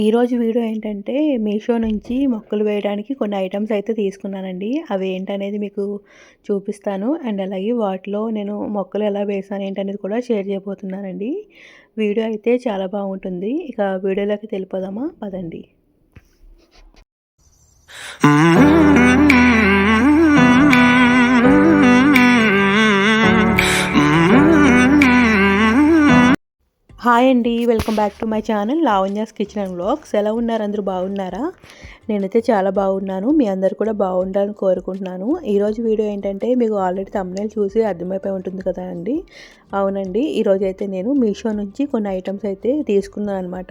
ఈరోజు వీడియో ఏంటంటే మీషో నుంచి మొక్కలు వేయడానికి కొన్ని ఐటమ్స్ అయితే తీసుకున్నానండి. అవి ఏంటనేది మీకు చూపిస్తాను. అండ్ అలాగే వాటిలో నేను మొక్కలు ఎలా వేసాను ఏంటనేది కూడా షేర్ చేయబోతున్నానండి. వీడియో అయితే చాలా బాగుంటుంది. ఇక వీడియోలోకి తెలిపోదామా పదండి. హాయ్ అండి welcome back to my channel Lavanya's kitchen and blogs ఎలా ఉన్నారు? అందరూ బాగున్నారా? నేనైతే చాలా బాగున్నాను. మీ అందరు కూడా బాగుండాలని కోరుకుంటున్నాను. ఈరోజు వీడియో ఏంటంటే మీకు ఆల్రెడీ తమ్ముళ్ళు చూసి అర్థమైపోయి ఉంటుంది కదా అండి? అవునండి. ఈరోజు అయితే నేను మీషో నుంచి కొన్ని ఐటమ్స్ అయితే తీసుకున్నాను అనమాట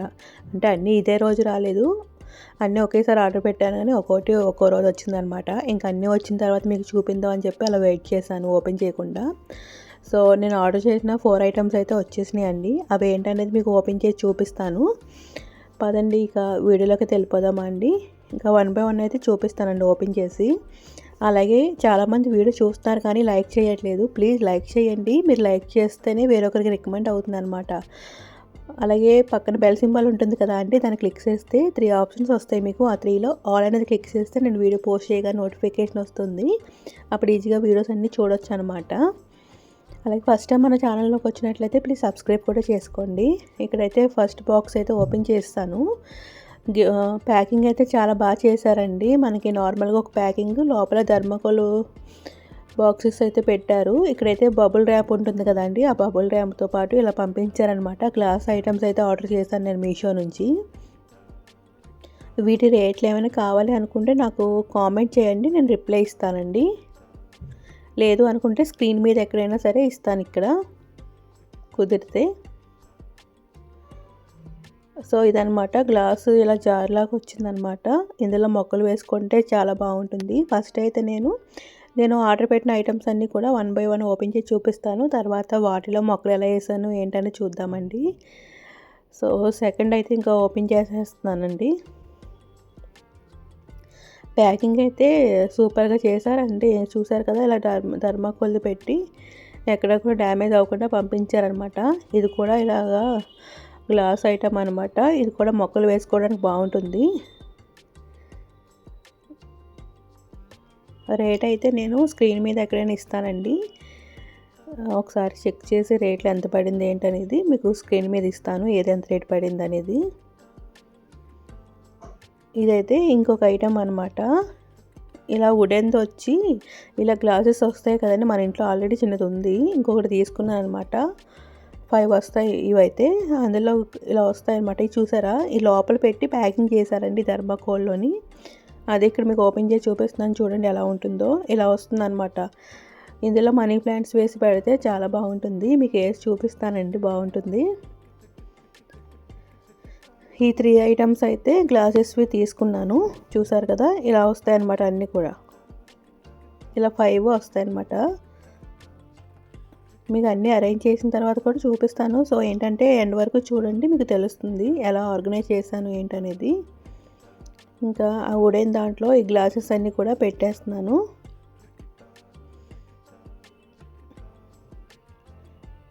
అంటే అన్నీ ఇదే రోజు రాలేదు. అన్నీ ఒకేసారి ఆర్డర్ పెట్టాను కానీ ఒక్కోటి ఒక్కో రోజు వచ్చిందనమాట ఇంకా అన్నీ వచ్చిన తర్వాత మీకు చూపిందాం అని చెప్పి అలా వెయిట్ చేశాను ఓపెన్ చేయకుండా. సో నేను ఆర్డర్ చేసిన ఫోర్ ఐటమ్స్ అయితే వచ్చేసినాయి అండి అవి ఏంటనేది మీకు ఓపెన్ చేసి చూపిస్తాను. పదండి ఇక వీడియోలోకి తెలిపోదామా అండి ఇంకా వన్ బై వన్ అయితే చూపిస్తానండి ఓపెన్ చేసి. అలాగే చాలామంది వీడియో చూస్తున్నారు కానీ లైక్ చేయట్లేదు. ప్లీజ్ లైక్ చేయండి. మీరు లైక్ చేస్తేనే వేరొకరికి రికమెండ్ అవుతుంది అనమాట అలాగే పక్కన బెల్ సింబల్ ఉంటుంది కదా అండి దాన్ని క్లిక్ చేస్తే త్రీ ఆప్షన్స్ వస్తాయి మీకు. ఆ త్రీలో ఆల్ అనేది క్లిక్ చేస్తే నేను వీడియో పోస్ట్ చేయగా నోటిఫికేషన్ వస్తుంది. అప్పుడు ఈజీగా వీడియోస్ అన్నీ చూడొచ్చు అనమాట అలాగే ఫస్ట్ టైం మన ఛానల్లోకి వచ్చినట్లయితే ప్లీజ్ సబ్స్క్రైబ్ కూడా చేసుకోండి. ఇక్కడైతే ఫస్ట్ బాక్స్ అయితే ఓపెన్ చేస్తాను. ప్యాకింగ్ అయితే చాలా బాగా చేశారండి. మనకి నార్మల్గా ఒక ప్యాకింగ్ లోపల ధర్మకోలు బాక్సెస్ అయితే పెట్టారు. ఇక్కడైతే బబుల్ ర్యాప్ ఉంటుంది కదండి ఆ బబుల్ ర్యాప్తో పాటు ఇలా పంపించారనమాట గ్లాస్ ఐటమ్స్ అయితే ఆర్డర్ చేశాను నేను మీషో నుంచి. వీటి రేట్లు ఏమైనా కావాలి అనుకుంటే నాకు కామెంట్ చేయండి నేను రిప్లై ఇస్తానండి. లేదు అనుకుంటే స్క్రీన్ మీద ఎక్కడైనా సరే ఇస్తాను ఇక్కడ. కుదిరితే. సో ఇదనమాట గ్లాసు ఇలా జార్లాగా వచ్చిందనమాట ఇందులో మొక్కలు వేసుకుంటే చాలా బాగుంటుంది. ఫస్ట్ అయితే నేను నేను ఆర్డర్ పెట్టిన ఐటమ్స్ అన్నీ కూడా వన్ బై వన్ ఓపెన్ చేసి చూపిస్తాను. తర్వాత వాటిలో మొక్కలు ఎలా వేసాను ఏంటని చూద్దామండి. సో సెకండ్ అయితే ఇంకా ఓపెన్ చేసేస్తున్నానండి. ప్యాకింగ్ అయితే సూపర్గా చేశారండి. చూసారు కదా ఇలా ధర్మ ధర్మాకోల్ పెట్టి ఎక్కడ కూడా డ్యామేజ్ అవ్వకుండా పంపించారనమాట ఇది కూడా ఇలాగా గ్లాస్ ఐటమ్ అనమాట ఇది కూడా మొక్కలు వేసుకోవడానికి బాగుంటుంది. రేట్ అయితే నేను స్క్రీన్ మీద ఎక్కడైనా ఇస్తానండి. ఒకసారి చెక్ చేసి రేట్లు ఎంత పడింది ఏంటనేది మీకు స్క్రీన్ మీద ఇస్తాను. ఏది ఎంత రేట్ పడింది అనేది ఇదైతే ఇంకొక ఐటమ్ అనమాట ఇలా వుడెన్తో వచ్చి ఇలా గ్లాసెస్ వస్తాయి కదండి మన ఇంట్లో ఆల్రెడీ చిన్నది ఉంది. ఇంకొకటి తీసుకున్నాను అనమాట ఫైవ్ వస్తాయి ఇవైతే. అందులో ఇలా వస్తాయి అనమాట ఇవి చూసారా? ఈ లోపల పెట్టి ప్యాకింగ్ చేశారండి ధర్మకోల్లోని. అది ఇక్కడ మీకు ఓపెన్ చేసి చూపిస్తున్నాను. చూడండి ఎలా ఉంటుందో. ఇలా వస్తుంది అనమాట ఇందులో మనీ ప్లాంట్స్ వేసి పెడితే చాలా బాగుంటుంది. మీకు వేసి చూపిస్తానండి బాగుంటుంది. ఈ త్రీ ఐటమ్స్ అయితే గ్లాసెస్వి తీసుకున్నాను. చూసారు కదా ఇలా వస్తాయన్నమాట అన్నీ కూడా. ఇలా ఫైవ్ వస్తాయన్నమాట. మీకు అన్నీ అరేంజ్ చేసిన తర్వాత కూడా చూపిస్తాను. సో ఏంటంటే ఎండ్ వరకు చూడండి మీకు తెలుస్తుంది ఎలా ఆర్గనైజ్ చేశాను ఏంటనేది. ఇంకా ఆ ఉడైన దాంట్లో ఈ గ్లాసెస్ అన్నీ కూడా పెట్టేస్తున్నాను.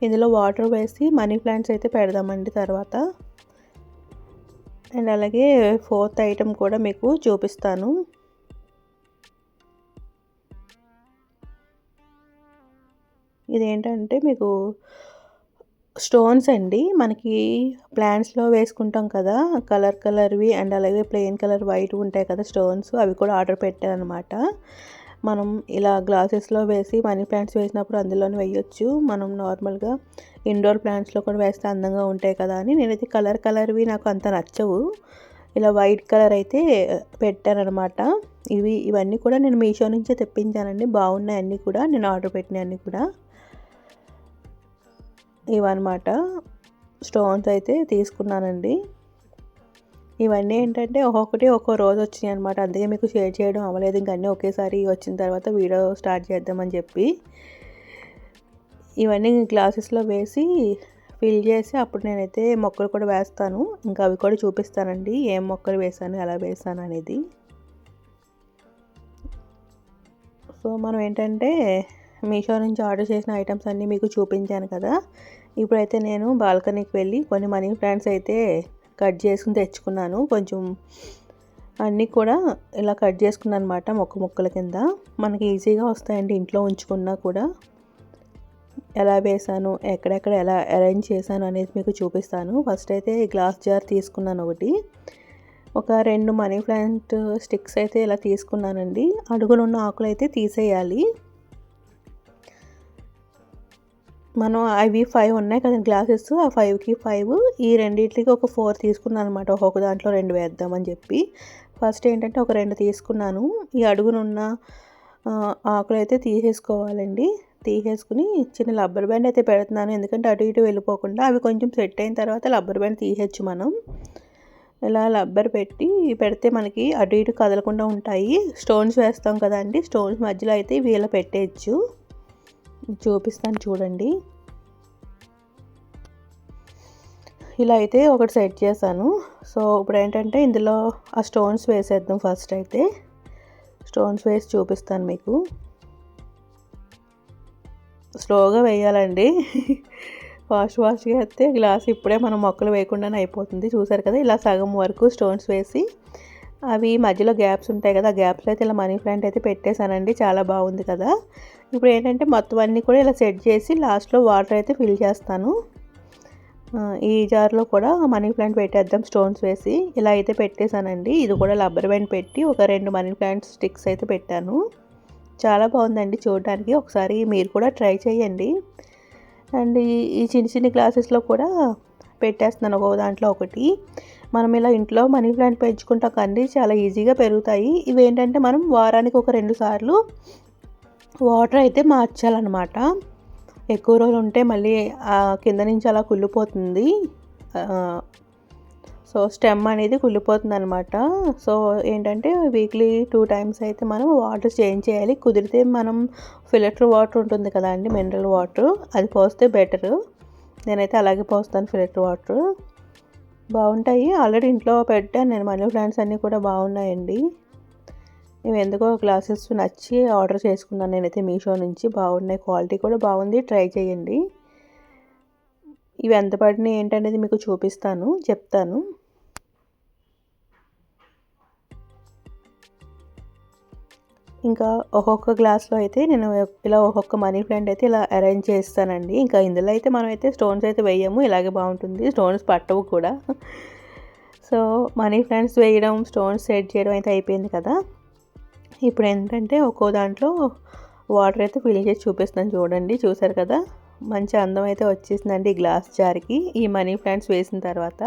ఇందులో వాటర్ వేసి మనీ ప్లాంట్స్ అయితే పెడదామండి తర్వాత. అండ్ అలాగే ఫోర్త్ ఐటెం కూడా మీకు చూపిస్తాను. ఇదేంటంటే మీకు స్టోన్స్ అండి. మనకి ప్లాంట్స్లో వేసుకుంటాం కదా కలర్ కలర్వి అండ్ అలాగే ప్లెయిన్ కలర్ వైట్ ఉంటాయి కదా స్టోన్స్ అవి కూడా ఆర్డర్ పెట్టాను అనమాట మనం ఇలా గ్లాసెస్లో వేసి మనీ ప్లాంట్స్ వేసినప్పుడు అందులోనే వేయొచ్చు. మనం నార్మల్గా ఇండోర్ ప్లాంట్స్లో కూడా వేస్తే అందంగా ఉంటాయి కదా అని నేనైతే కలర్ కలర్వి నాకు అంత నచ్చవు. ఇలా వైట్ కలర్ అయితే పెట్టానమాట ఇవి ఇవన్నీ కూడా నేను మీషో నుంచే తెప్పించానండి. బాగున్నాయి అన్నీ కూడా. నేను ఆర్డర్ పెట్టిన అన్నీ కూడా. ఇవన్నమాట. స్టోన్స్ అయితే తీసుకున్నానండి. ఇవన్నీ ఏంటంటే ఒక్కొక్కటి ఒక్కో రోజు వచ్చినాయి అనమాట అందుకే మీకు షేర్ చేయడం అవ్వలేదు. ఇంకా అన్నీ ఒకేసారి వచ్చిన తర్వాత వీడియో స్టార్ట్ చేద్దామని చెప్పి. ఇవన్నీ గ్లాసెస్లో వేసి ఫిల్ చేసి అప్పుడు నేనైతే మొక్కలు కూడా వేస్తాను. ఇంకా అవి కూడా చూపిస్తానండి. ఏం మొక్కలు వేసాను ఎలా వేసాను అనేది. సో మనం ఏంటంటే మీషో నుంచి ఆర్డర్ చేసిన ఐటమ్స్ అన్నీ మీకు చూపించాను కదా. ఇప్పుడైతే నేను బాల్కనీకి వెళ్ళి కొన్ని మనీ ప్లాంట్స్ అయితే కట్ చేసుకుని తెచ్చుకున్నాను. కొంచెం అన్నీ కూడా ఇలా కట్ చేసుకున్నాను అనమాట మొక్క ముక్కల కింద. మనకి ఈజీగా వస్తాయండి ఇంట్లో ఉంచుకున్నా కూడా. ఎలా వేసాను ఎక్కడెక్కడ ఎలా అరేంజ్ చేశాను అనేది మీకు చూపిస్తాను. ఫస్ట్ అయితే గ్లాస్ జార్ తీసుకున్నాను ఒకటి. ఒక రెండు మనీ ప్లాంట్ స్టిక్స్ అయితే ఇలా తీసుకున్నానండి. అడుగునున్న ఆకులు అయితే తీసేయాలి. మనం అవి ఫైవ్ ఉన్నాయి కదా గ్లాసెస్ ఆ ఫైవ్కి ఫైవ్ ఈ రెండింటికి ఒక ఫోర్ తీసుకున్నాను అనమాట ఒక్కొక్క దాంట్లో రెండు వేద్దామని చెప్పి. ఫస్ట్ ఏంటంటే ఒక రెండు తీసుకున్నాను. ఈ అడుగునున్న ఆకులు అయితే తీసేసుకోవాలండి. తీసేసుకుని చిన్న రబ్బర్ బ్యాండ్ అయితే పెడుతున్నాను. ఎందుకంటే అటు ఇటు వెళ్ళిపోకుండా అవి కొంచెం సెట్ అయిన తర్వాత రబ్బర్ బ్యాండ్ తీసేచ్చు మనం. ఇలా రబ్బర్ పెట్టి పెడితే మనకి అటు ఇటు కదలకుండా ఉంటాయి. స్టోన్స్ వేస్తాం కదండి. స్టోన్స్ మధ్యలో అయితే ఇవి ఇలా పెట్టేయచ్చు. చూపిస్తాను చూడండి. ఇలా అయితే ఒకటి సెట్ చేశాను. సో ఇప్పుడు ఏంటంటే ఇందులో ఆ స్టోన్స్ వేసేద్దాం ఫస్ట్ అయితే. స్టోన్స్ వేసి చూపిస్తాను మీకు. స్లోగా వేయాలండి. ఫాస్ట్ ఫాస్ట్గా అయితే గ్లాస్ ఇప్పుడే మనం మొక్కలు వేయకుండానే అయిపోతుంది. చూసారు కదా ఇలా సగం వరకు స్టోన్స్ వేసి అవి మధ్యలో గ్యాప్స్ ఉంటాయి కదా గ్యాప్స్ అయితే ఇలా మనీ ప్లాంట్ అయితే పెట్టేశానండి. చాలా బాగుంది కదా. ఇప్పుడు ఏంటంటే మొత్తం అన్నీ కూడా ఇలా సెట్ చేసి లాస్ట్లో వాటర్ అయితే ఫిల్ చేస్తాను. ఈ జార్లో కూడా మనీ ప్లాంట్ పెట్టేద్దాం స్టోన్స్ వేసి. ఇలా అయితే పెట్టేశానండి. ఇది కూడా రబ్బర్ బ్యాండ్ పెట్టి ఒక రెండు మనీ ప్లాంట్ స్టిక్స్ అయితే పెట్టాను. చాలా బాగుందండి చూడడానికి. ఒకసారి మీరు కూడా ట్రై చేయండి. అండ్ ఈ చిన్న చిన్న క్లాసెస్లో కూడా పెట్టేస్తున్నాను ఒక దాంట్లో ఒకటి. మనం ఇలా ఇంట్లో మనీ ప్లాంట్ పెంచుకుంటాం కండి చాలా ఈజీగా పెరుగుతాయి. ఇవి ఏంటంటే మనం వారానికి ఒక రెండు సార్లు వాటర్ అయితే మార్చాలన్నమాట. ఎక్కువ రోజులు ఉంటే మళ్ళీ కింద నుంచి అలా కుళ్ళిపోతుంది. సో స్టెమ్ అనేది కుళ్ళిపోతుంది అనమాట సో ఏంటంటే వీక్లీ టూ టైమ్స్ అయితే మనం వాటర్ చేంజ్ చేయాలి. కుదిరితే మనం ఫిల్టర్ వాటర్ ఉంటుంది కదా అండి మినరల్ వాటర్. అది పోస్తే బెటరు. నేనైతే అలాగే పోస్తాను ఫిల్టర్ వాటర్. బాగుంటాయి. ఆల్రెడీ ఇంట్లో పెట్టాను నేను. మనీ ప్లాంట్స్ అన్నీ కూడా బాగున్నాయండి. ఇవి ఎందుకో గ్లాసెస్ నచ్చి ఆర్డర్ చేసుకున్నాను నేనైతే మీషో నుంచి. బాగున్నాయి. క్వాలిటీ కూడా బాగుంది. ట్రై చేయండి. ఇవి ఎంత పడినాయి ఏంటనేది మీకు చూపిస్తాను చెప్తాను. ఇంకా ఒక్కొక్క గ్లాస్లో అయితే నేను ఇలా ఒక్కొక్క మనీ ప్లాంట్ అయితే ఇలా అరేంజ్ చేస్తానండి. ఇంకా ఇందులో అయితే మనం అయితే స్టోన్స్ అయితే వేయము ఇలాగే బాగుంటుంది. స్టోన్స్ పట్టవు కూడా. సో మనీ ప్లాంట్స్ వేయడం స్టోన్స్ సెట్ చేయడం అయితే అయిపోయింది కదా. ఇప్పుడు ఏంటంటే ఒక్కో దాంట్లో వాటర్ అయితే ఫిల్ చేసి చూపిస్తాను చూడండి. చూసారు కదా? మంచి అందం అయితే వచ్చేసిందండి ఈ గ్లాస్ జార్కి. ఈ మనీ ప్లాంట్స్ వేసిన తర్వాత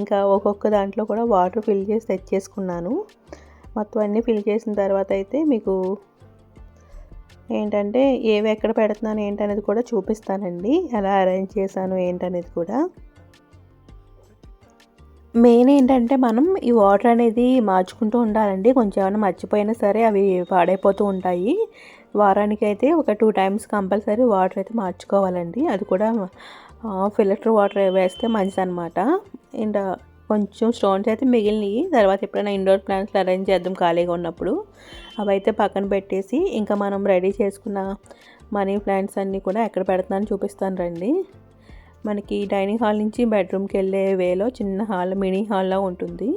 ఇంకా ఒక్కొక్క దాంట్లో కూడా వాటర్ ఫిల్ చేసి తెచ్చేసుకున్నాను. మొత్తం అన్నీ ఫిల్ చేసిన తర్వాత అయితే మీకు ఏంటంటే ఏవి ఎక్కడ పెడుతున్నాను ఏంటనేది కూడా చూపిస్తానండి. ఎలా అరేంజ్ చేశాను ఏంటనేది కూడా. మెయిన్ ఏంటంటే మనం ఈ వాటర్ అనేది మార్చుకుంటూ ఉండాలండి. కొంచెం ఏమైనా మర్చిపోయినా సరే అవి పాడైపోతూ ఉంటాయి. వారానికి అయితే ఒక టూ టైమ్స్ కంపల్సరీ వాటర్ అయితే మార్చుకోవాలండి. అది కూడా ఫిల్టర్ వాటర్ వేస్తే మంచిదన్నమాట. అండ్ కొంచెం స్టోన్స్ అయితే మిగిలినవి తర్వాత ఎప్పుడైనా ఇండోర్ ప్లాంట్స్ అరేంజ్ చేద్దాం ఖాళీగా ఉన్నప్పుడు. అవి అయితే పక్కన పెట్టేసి ఇంకా మనం రెడీ చేసుకున్న మనీ ప్లాంట్స్ అన్నీ కూడా ఎక్కడ పెడుతున్నాను చూపిస్తాను రండి. మనకి డైనింగ్ హాల్ నుంచి బెడ్రూమ్కి వెళ్ళే వేలో చిన్న హాల్ మినీ హాల్లో ఉంటుంది.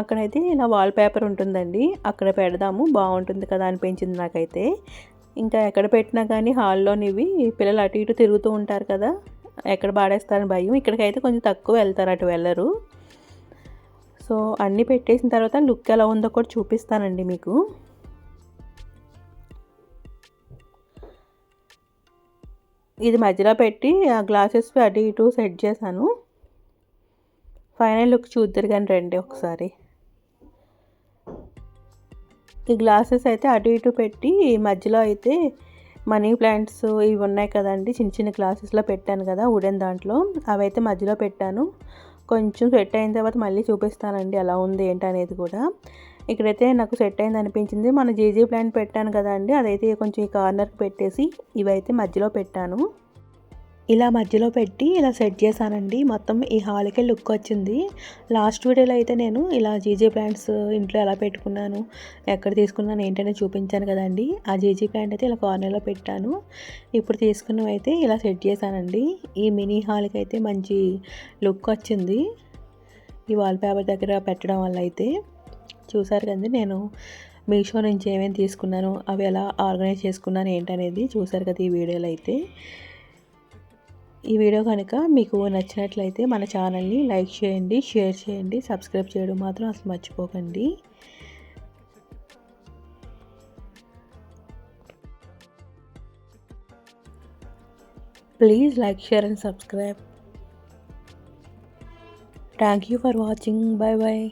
అక్కడైతే ఇలా వాల్ పేపర్ ఉంటుందండి. అక్కడ పెడదాము బాగుంటుంది కదా అనిపించింది నాకైతే. ఇంకా ఎక్కడ పెట్టినా కానీ హాల్లోనివి పిల్లలు అటు ఇటు తిరుగుతూ ఉంటారు కదా. ఎక్కడ పాడేస్తారని భయం. ఇక్కడికైతే కొంచెం తక్కువ వెళ్తారు అటు వెళ్ళరు. సో అన్నీ పెట్టేసిన తర్వాత లుక్ ఎలా ఉందో కూడా చూపిస్తానండి మీకు. ఇది మధ్యలో పెట్టి ఆ గ్లాసెస్ అటు ఇటు సెట్ చేశాను. ఫైనల్ లుక్ చూద్దరు కానీ రండి ఒకసారి. ఈ గ్లాసెస్ అయితే అటు ఇటు పెట్టి మధ్యలో అయితే మనీ ప్లాంట్స్ ఇవి ఉన్నాయి కదండి. చిన్న చిన్న గ్లాసెస్లో పెట్టాను కదా ఉడెన్ దాంట్లో. అవి అయితే మధ్యలో పెట్టాను. కొంచెం సెట్ అయిన తర్వాత మళ్ళీ చూపిస్తానండి ఎలా ఉంది ఏంటి అనేది కూడా. ఇక్కడైతే నాకు సెట్ అయింది అనిపించింది. మన జేజీ ప్లాంట్ పెట్టాను కదా అండి అదైతే కొంచెం ఈ కార్నర్కి పెట్టేసి ఇవైతే మధ్యలో పెట్టాను. ఇలా మధ్యలో పెట్టి ఇలా సెట్ చేశానండి. మొత్తం ఈ హాల్కే లుక్ వచ్చింది. లాస్ట్ వీడియోలో అయితే నేను ఇలా జీజీ ప్లాంట్స్ ఇంట్లో ఎలా పెట్టుకున్నాను ఎక్కడ తీసుకున్నాను ఏంటనే చూపించాను కదండి. ఆ జీజీ ప్లాంట్ అయితే ఇలా కార్నర్లో పెట్టాను. ఇప్పుడు తీసుకున్నవి అయితే ఇలా సెట్ చేశానండి. ఈ మినీ హాల్కి అయితే మంచి లుక్ వచ్చింది. ఈ వాల్పేపర్ దగ్గర పెట్టడం వల్ల అయితే చూసారు కదండి నేను మీషో నుంచి ఏమేమి తీసుకున్నాను అవి ఎలా ఆర్గనైజ్ చేసుకున్నాను ఏంటనేది చూసారు కదా ఈ వీడియోలో అయితే. ఈ వీడియో కనుక మీకు నచ్చినట్లయితే మన ఛానల్ని లైక్ చేయండి షేర్ చేయండి సబ్స్క్రైబ్ చేయడం మాత్రం అసలు మర్చిపోకండి. Please like share and subscribe thank you for watching bye bye